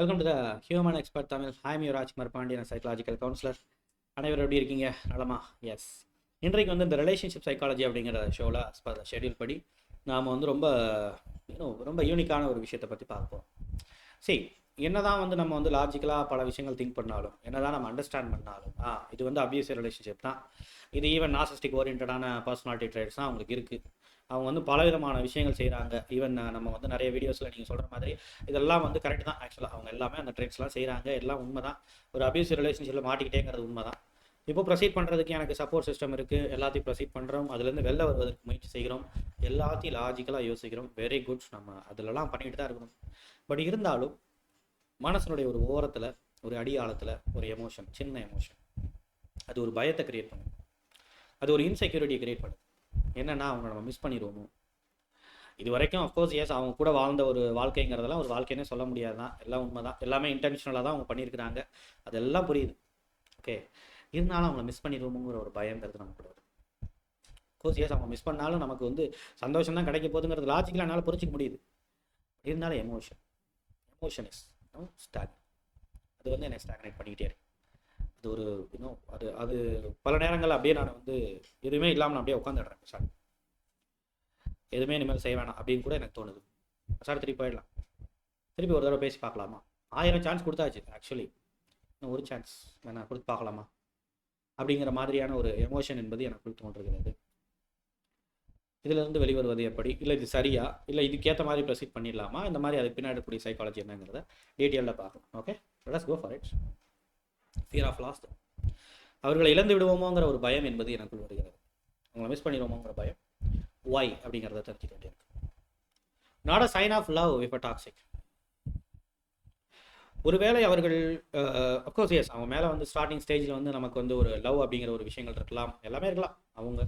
Welcome to the human expert Tamil hi mu Rajkumar Pandian psychological counsellor அனைவரும் எப்படி இருக்கீங்க? நலமா? எஸ் இன்றைக்கு வந்து இந்த ரிலேஷன்ஷிப் சைக்காலஜி அப்படிங்கிற ஷோவில் ஷெட்யூல் படி நாம் வந்து ரொம்ப ரொம்ப யூனிக்கான ஒரு விஷயத்தை பற்றி பார்ப்போம். சரி என்னதான் வந்து நம்ம வந்து லாஜிக்கலாக பல விஷயங்கள் திங்க் பண்ணாலும் என்னதான் நம்ம அண்டர்ஸ்டாண்ட் பண்ணாலும் ஆ இது வந்து அபியூசிவ் ரிலேஷன்ஷிப் தான். இது ஈவன் நாசிஸ்டிக் ஓரியன்டான பர்சனாலிட்டி ட்ரைட்ஸ் தான் அவங்களுக்கு இருக்குது அவங்க வந்து பலவிதமான விஷயங்கள் செய்கிறாங்க ஈவன் நம்ம வந்து நிறைய வீடியோஸில் நீங்கள் சொல்கிற மாதிரி இதெல்லாம் வந்து கரெக்ட் தான். ஆக்சுவலாக அவங்க எல்லாமே அந்த ட்ரெண்ட்ஸ்லாம் செய்கிறாங்க எல்லாம் உண்மை தான் ஒரு அபியூசிவ் ரிலேஷன்ஷிப்பில் மாட்டிக்கிட்டேங்கிறது உண்மை தான் இப்போ ப்ரொசீட் பண்ணுறதுக்கு எனக்கு சப்போர்ட் சிஸ்டம் இருக்குது எல்லாத்தையும் ப்ரொசீட் பண்ணுறோம் அதுலேருந்து வெளில வருவதற்கு முயற்சி செய்கிறோம். எல்லாத்தையும் லாஜிக்கலாக யோசிக்கிறோம். வெரி குட் நம்ம அதிலலாம் பண்ணிட்டு தான் இருக்கணும். பட் இருந்தாலும் மனசனுடைய ஒரு ஓரத்தில் ஒரு அடியாளத்தில் ஒரு எமோஷன் சின்ன எமோஷன் அது ஒரு பயத்தை கிரியேட் பண்ணும். அது ஒரு இன்செக்யூரிட்டியை கிரியேட் பண்ணுது என்னன்னா அவங்க நம்ம மிஸ் பண்ணிடுவோமோ இது வரைக்கும் அஃப்கோர்ஸ் எஸ் அவங்க கூட வாழ்ந்த ஒரு வாழ்க்கைங்கிறதெல்லாம் ஒரு வாழ்க்கைன்னே சொல்ல முடியாது தான் எல்லாம் உண்மை தான் எல்லாமே இன்டென்ஷனலாக தான் அவங்க பண்ணியிருக்கிறாங்க. அதெல்லாம் புரியுது. ஓகே இருந்தாலும் அவங்கள மிஸ் பண்ணிடுவோமுங்கிற ஒரு பயங்கிறது நமக்கு கூட கோர்ஸ் எஸ் அவங்க மிஸ் பண்ணாலும் நமக்கு வந்து சந்தோஷம் தான் கிடைக்க போகுதுங்கிறது லாஜிக்கலாக என்னால் புரிஞ்சிக்க முடியுது. இருந்தாலும் எமோஷன் எமோஷன் இஸ் ஸ்டாக் அது வந்து என்னை ஸ்டாக்னேட் பண்ணிக்கிட்டே இருக்கு. அது ஒரு இன்னும் அது அது பல நேரங்கள் அப்படியே நான் வந்து எதுவுமே இல்லாமல் நான் அப்படியே உட்காந்துடுறேன் சார். எதுவுமே இனிமேல் செய்ய வேணாம் அப்படின்னு கூட எனக்கு தோணுது. சார் திருப்பி போயிடலாம். திருப்பி ஒரு தடவை பேசி பார்க்கலாமா? ஆயிரம் சான்ஸ் கொடுத்தாச்சு ஆக்சுவலி இன்னும் ஒரு சான்ஸ் வேணா கொடுத்து பார்க்கலாமா? அப்படிங்கிற மாதிரியான ஒரு எமோஷன் என்பது எனக்குள் தோன்றுகிறது இதிலிருந்து வெளிவருவது எப்படி? இல்லை இது சரியா? இல்லை இதுக்கேற்ற மாதிரி ப்ரொசீட் பண்ணிடலாமா? இந்த மாதிரி அதுக்கு பின்னாடி கூடிய சைக்காலஜி என்னங்கிறத டீட்டெயிலில் பார்க்கலாம். Okay let's go for it fear of lost அவர்களை இழந்து விடுவோமோங்கிற ஒரு பயம் என்பது எனக்குள் வருகிறது. அவங்கள மிஸ் பண்ணிடுவோமோங்கிற பயம். ஒய் அப்படிங்கிறத தெரிஞ்சுக்க வேண்டியிருக்கு not a sign of love if a toxic ஒருவேளை அவர்கள் அப்கோர்ஸ் எஸ் அவங்க மேலே வந்து ஸ்டார்டிங் ஸ்டேஜில் வந்து நமக்கு வந்து ஒரு லவ் அப்படிங்கிற ஒரு விஷயங்கள் இருக்கலாம். எல்லாமே இருக்கலாம். அவங்க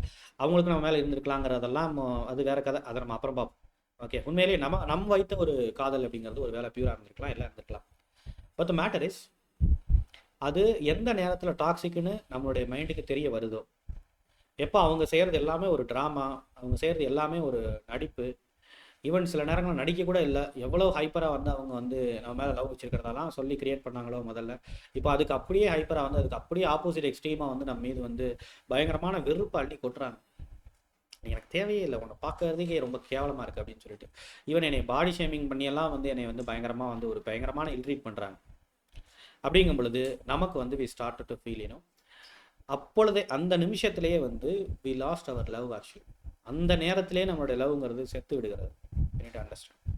அவங்களுக்கு நம்ம மேலே இருந்திருக்கலாங்கிறதெல்லாம் அது வேற கதை. அதை நம்ம அப்புறம் பார்ப்போம். ஓகே உண்மையிலேயே நம்ம நம்ம வைத்த ஒரு காதல் அப்படிங்கிறது ஒரு வேலை பியூராக இருந்திருக்கலாம் எல்லாம் இருந்திருக்கலாம். பட் த மேட்டர் இஸ் அது எந்த நேரத்தில் டாக்ஸிக்னு நம்மளுடைய மைண்டுக்கு தெரிய வருதோ. எப்போ அவங்க செய்கிறது எல்லாமே ஒரு ட்ராமா அவங்க செய்கிறது எல்லாமே ஒரு நடிப்பு. ஈவன் சில நேரங்களில் நடிக்க கூட இல்லை. எவ்வளோ ஹைப்பராக வந்து அவங்க வந்து நம்ம மேலே லவ் வச்சுருக்கிறதெல்லாம் சொல்லி கிரியேட் பண்ணாங்களோ முதல்ல. இப்போ அதுக்கு அப்படியே ஹைப்பராக வந்து அதுக்கு அப்படியே ஆப்போசிட் எக்ஸ்ட்ரீமாக வந்து நம்ம மீது வந்து பயங்கரமான வெறுப்பு அள்ளி கொட்டுறாங்க. எனக்கு தேவையே இல்லை. உன்னை பார்க்கறதுக்கே ரொம்ப கேவலமாக இருக்குது அப்படின்னு சொல்லிட்டு. ஈவன் என்னை பாடி ஷேமிங் பண்ணியெல்லாம் வந்து என்னை வந்து பயங்கரமாக வந்து ஒரு பயங்கரமான இல்ட்ரீட் பண்ணுறாங்க அப்படிங்கும் பொழுது நமக்கு வந்து we start to feel you know அப்பொழுதே அந்த நிமிஷத்திலேயே வந்து we lost our love actually அந்த நேரத்திலே நம்மளுடைய லவ்ங்கிறது செத்து விடுகிறது. அண்டர்ஸ்டாண்ட்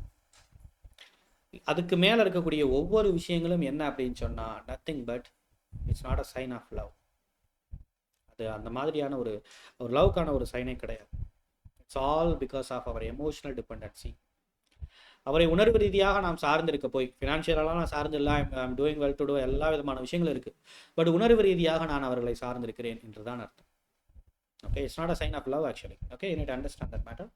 அதுக்கு மேலே இருக்கக்கூடிய ஒவ்வொரு விஷயங்களும் என்ன அப்படின்னு சொன்னால் nothing but it's not a sign of love அது அந்த மாதிரியான ஒரு ஒரு லவ்க்கான ஒரு சைனே கிடையாது. It's all because of our emotional dependency அவரை உணர்வு ரீதியாக நாம் சார்ந்திருக்க போய் ஃபினான்ஷியலாக நான் சார்ந்தில்ல I'm doing well to do எல்லா விதமான விஷயங்களும் இருக்குது பட் உணர்வு ரீதியாக நான் அவர்களை சார்ந்திருக்கிறேன் என்று தான் அர்த்தம் okay it's not a sign of love actually okay you need understand that matter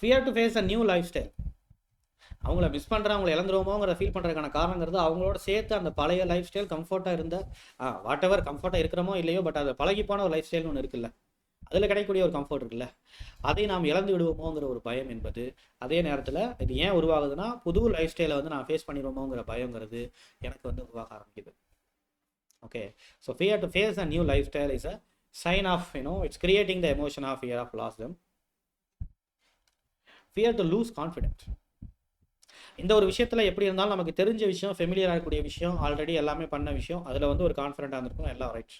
fear to face a new life style அவங்கள மிஸ் பண்ணுற அவங்கள இழந்துருவோமோங்கிற ஃபீல் பண்ணுறதுக்கான காரணங்கிறது அவங்களோட சேர்த்து அந்த பழைய லைஃப் ஸ்டைல் கம்ஃபர்ட்டாக இருந்த வாட் எவர் கம்ஃபர்ட்டாக இருக்கிறோமோ இல்லையோ பட் அது பழகிப்பான ஒரு லைஃப் ஸ்டைல்னு ஒன்று இருக்குல்ல. அதில் கிடைக்கக்கூடிய ஒரு கம்ஃபர்ட் இருக்குல்ல? அதை நாம் இழந்து விடுவோமோங்கிற ஒரு பயம் என்பது அதே நேரத்தில் இது ஏன் உருவாகுதுன்னா புது லைஃப் ஸ்டைலை வந்து நான் ஃபேஸ் பண்ணிடுவோமோங்கிற பயங்கிறது எனக்கு வந்து உருவாக ஆரம்பிக்குது. Okay so fear to face a new life style is a sign of you know it's creating the emotion of fear of loss them fear to lose confident இந்த ஒரு விஷயத்தில் எப்படி இருந்தாலும் நமக்கு தெரிஞ்ச விஷயம் ஃபெமிலியர் ஆகக்கூடிய விஷயம் ஆல்ரெடி எல்லாமே பண்ண விஷயம் அதில் வந்து ஒரு கான்ஃபிடென்ட்டாக இருந்திருக்கும் எல்லாம் ரைட்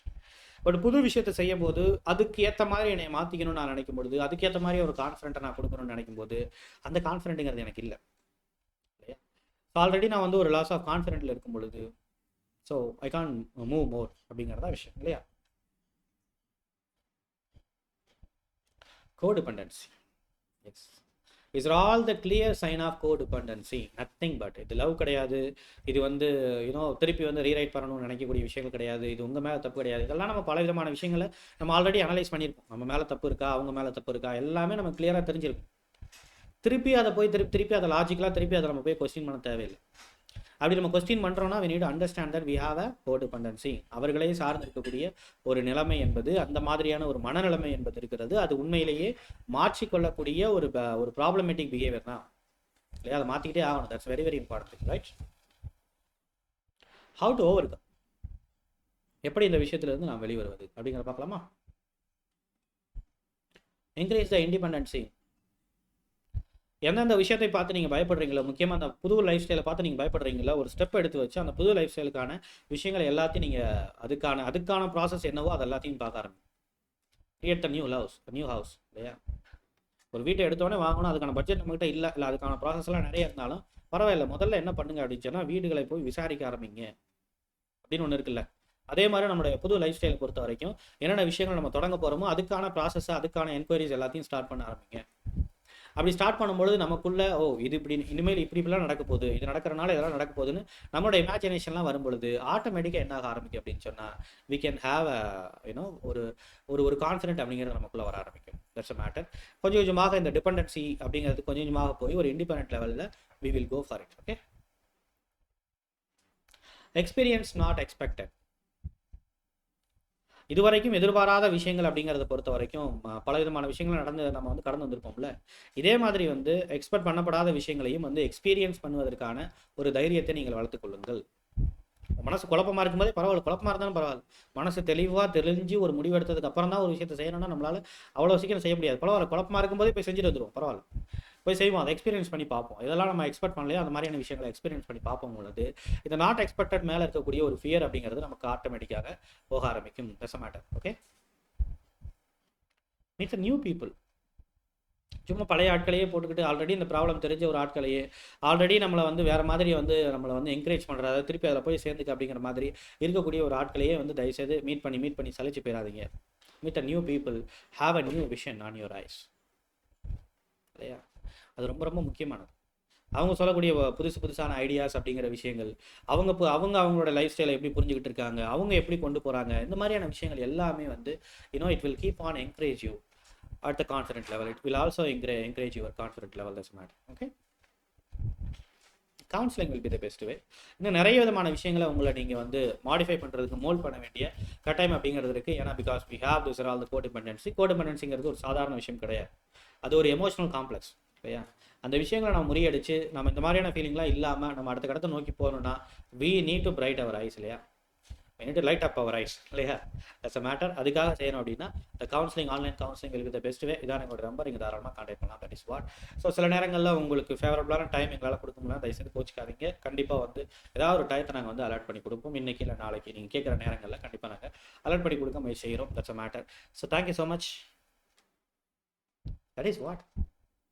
பட் புது விஷயத்தை செய்யும் போது அதுக்கு ஏற்ற மாதிரி என்னை மாற்றிக்கணும்னு நான் நினைக்கும் பொழுது அதுக்கேற்ற மாதிரி ஒரு கான்ஃபிடென்ட்டை நான் கொடுக்கணும்னு நினைக்கும் போது அந்த கான்ஃபிடென்ட்டுங்கிறது எனக்கு இல்லை. இல்லையா? ஆல்ரெடி நான் வந்து ஒரு லாஸ் ஆஃப் கான்ஃபிடென்ட்டில் இருக்கும் பொழுது so I can move more அப்படிங்கிறதா விஷயம் இல்லையா? Codependency yes is all the clear sign of codependency nothing but இது லவ் கிடையாது. இது வந்து யூனோ திருப்பி வந்து ரீரைட் பண்ணணும்னு நினைக்கக்கூடிய விஷயங்கள் கிடையாது. இது உங்கள் மேலே தப்பு கிடையாது. இதெல்லாம் நம்ம பல விதமான விஷயங்களை நம்ம ஆல்ரெடி அனலைஸ் பண்ணியிருக்கோம் நம்ம மேலே தப்பு இருக்கா? அவங்க மேலே தப்பு இருக்கா? எல்லாமே நம்ம கிளியராக தெரிஞ்சிருக்கும். திருப்பி அதை போய் திருப்பி திருப்பி அதை லாஜிக்கலாக திருப்பி அதை நம்ம போய் கொஸ்டின் பண்ண தேவையில்லை. அப்படி நம்ம கொஸ்டின் பண்ணுறோம்னா we need understand that we have a codependency அவர்களே சார்ந்து இருக்கக்கூடிய ஒரு நிலைமை என்பது அந்த மாதிரியான ஒரு மனநிலைமை என்பது இருக்கிறது. அது உண்மையிலேயே மாற்றிக்கொள்ளக்கூடிய ஒரு ஒரு ப்ராப்ளமேட்டிக் பிஹேவியர் தான். இல்லையா? அதை மாற்றிக்கிட்டே ஆகணும். That's very very important right how to over எப்படி இந்த விஷயத்துலேருந்து நான் வெளிவருவது? அப்படிங்கிற பார்க்கலாமா? என்கரேஜ் த இண்டிபெண்டன்சி எந்தெந்த விஷயத்தை பார்த்து நீங்கள் பயப்படுறீங்களோ முக்கியமாக அந்த புது லைஃப் ஸ்டைலை பார்த்து நீங்கள் பயப்படுறீங்களோ ஒரு ஸ்டெப் எடுத்து வச்சு அந்த புது லைஃப் ஸ்டைலுக்கான விஷயங்கள் எல்லாத்தையும் நீங்கள் அதுக்கான அதுக்கான ப்ராசஸ் என்னவோ அது எல்லாத்தையும் பார்க்க ஆரம்பிங்க. Create the new house new house இல்லையா? ஒரு வீட்டை எடுத்தோடனே வாங்கணும் அதுக்கான பட்ஜெட் நம்மகிட்ட இல்லை இல்லை அதுக்கான ப்ராசஸ்லாம் நிறைய இருந்தாலும் பரவாயில்ல முதல்ல என்ன பண்ணுங்க அப்படின்னு சொன்னால் வீடுகளை போய் விசாரிக்க ஆரம்பிங்க. அப்படின்னு ஒன்று இருக்குல்ல. அதே மாதிரி நம்மளுடைய புது லைஃப் ஸ்டைலை பொறுத்த வரைக்கும் என்னென்ன விஷயங்கள் நம்ம தொடங்க போகிறோமோ அதுக்கான ப்ராசஸ் அதுக்கான என்கொயரிஸ் எல்லாத்தையும் ஸ்டார்ட் பண்ண ஆரம்பிங்க. அப்படி ஸ்டார்ட் பண்ணும்பொழுது நமக்குள்ள ஓ இது இப்படி இனிமேல் இப்படி இப்படிலாம் நடக்க போகுது. இது நடக்கிறனால இதெல்லாம் நடக்க போகுதுன்னு நம்மளோட இமேஜினேஷன்லாம் வரும்பொழுது ஆட்டோமேட்டிக்காக என்ன ஆக ஆரம்பிக்கும் அப்படின்னு சொன்னால் we can have a you know ஒரு ஒரு ஒரு கான்ஃபிடென்ட் அப்படிங்கிறது நமக்குள்ள வர ஆரம்பிக்கும். தட்ஸ் அ மேட்டர் கொஞ்சம் கொஞ்சமாக இந்த டிபெண்டன்சி அப்படிங்கிறது கொஞ்சம் கொஞ்சமாக போய் ஒரு இண்டிபெண்ட் லெவலில் we will go for it okay experience not expected இதுவரைக்கும் எதிர்பாராத விஷயங்கள் அப்படிங்கிறத பொறுத்த வரைக்கும் பல விதமான விஷயங்கள் நடந்து நம்ம வந்து கடந்து வந்திருப்போம்ல. இதே மாதிரி வந்து எக்ஸ்பெக்ட் பண்ணப்படாத விஷயங்களையும் வந்து எக்ஸ்பீரியன்ஸ் பண்ணுவதற்கான ஒரு தைரியத்தை நீங்கள் வளர்த்துக்கொள்ளுங்கள் மனசு குழப்பமா இருக்கும்போதே பரவாயில்ல குழப்பமா இருந்தாலும் பரவாயில்ல. மனசு தெளிவாக தெரிஞ்சு ஒரு முடிவு எடுத்ததுக்கு அப்புறம் தான் ஒரு விஷயத்தை செய்யணும்னா நம்மளால அவ்வளோ சீக்கிரம் செய்ய முடியாது. பரவாயில்ல குழப்பமா இருக்கும்போதே போய் செஞ்சுட்டு வந்துடும் பரவாயில்ல. போய் செய்வோம். அதை எக்ஸ்பீரியன்ஸ் பண்ணி பார்ப்போம். இதெல்லாம் நம்ம எக்ஸ்பெக்ட் பண்ணலையோ அந்த மாதிரியான விஷயங்களை எக்ஸ்பீரியன்ஸ் பண்ணி பார்ப்போம் பொழுது இந்த நாட் எக்ஸ்பெக்டட் மேலே இருக்கக்கூடிய ஒரு ஃபியர் அப்படிங்கிறது நமக்கு ஆட்டோமேட்டிக்காக போக ஆரம்பிக்கும். பெச matter okay meets new people சும்மா பழைய ஆட்களையே போட்டுக்கிட்டு ஆல்ரெடி இந்த ப்ராப்ளம் தெரிஞ்ச ஒரு ஆட்களையே ஆல்ரெடி நம்மளை வந்து வேறு மாதிரி வந்து நம்மளை வந்து என்கரேஜ் பண்ணுறது திருப்பி அதில் போய் சேர்ந்துக்க அப்படிங்கிற மாதிரி இருக்கக்கூடிய ஒரு ஆட்களையே வந்து தயவுசெய்து மீட் பண்ணி மீட் பண்ணி சலிச்சு போயிடாதீங்க meet a new people have a new vision on your eyes இல்லையா? அது ரொம்ப ரொம்ப முக்கியமானது. அவங்க சொல்லக்கூடிய புதுசு புதுசான ஐடியாஸ் அப்படிங்கிற விஷயங்கள் அவங்க இப்போ அவங்க அவங்களோட லைஃப் ஸ்டைலை எப்படி புரிஞ்சுக்கிட்டு இருக்காங்க அவங்க எப்படி கொண்டு போகிறாங்க இந்த மாதிரியான விஷயங்கள் எல்லாமே வந்து you know it will keep on encourage you at the confident level it will also encourage encourage your confident level thus made okay counselling will be the best way இன்னும் நிறைய விதமான விஷயங்களை உங்களை நீங்கள் வந்து மாடிஃபை பண்ணுறதுக்கு மோல்ட் பண்ண வேண்டிய கட்டாயம் அப்படிங்கிறது இருக்குது ஏன்னா because we have this all the codependency கோடிபெண்டன்சிங்கிறது ஒரு சாதாரண விஷயம் கிடையாது. அது ஒரு எமோஷனல் காம்ப்ளெக்ஸ் இல்லையா? அந்த விஷயங்களை நம்ம முறியடிச்சு நம்ம இந்த மாதிரியான ஃபீலிங்லாம் இல்லாமல் நம்ம அடுத்த கடத்த நோக்கி போகணும்னா we need to bright our eyes இல்லையா? We need to light up our eyes இல்லையா? தட்ஸ் அ மேட்டர் அதுக்காக செய்யணும் அப்படின்னா இந்த counselling online counselling will best way இதான் எங்களோட நம்பர் நீங்கள் தாராளமாக கான்டாக்ட் பண்ணலாம். தட் இஸ் வாட் ஸோ சில நேரங்களில் உங்களுக்கு ஃபேவரபுளான டைம் எங்களால் கொடுக்க முடியல தயவுசெய்து கோச்சிக்காதீங்க. கண்டிப்பாக வந்து ஏதாவது ஒரு டயத்தை நாங்கள் வந்து அலர்ட் பண்ணி கொடுப்போம். இன்னைக்கு இல்லை நாளைக்கு நீங்கள் கேட்குற நேரங்களில் கண்டிப்பாக நாங்கள் அலர்ட் பண்ணி கொடுக்க முயற்சி செய்கிறோம் that's a matter so thank you so much that is what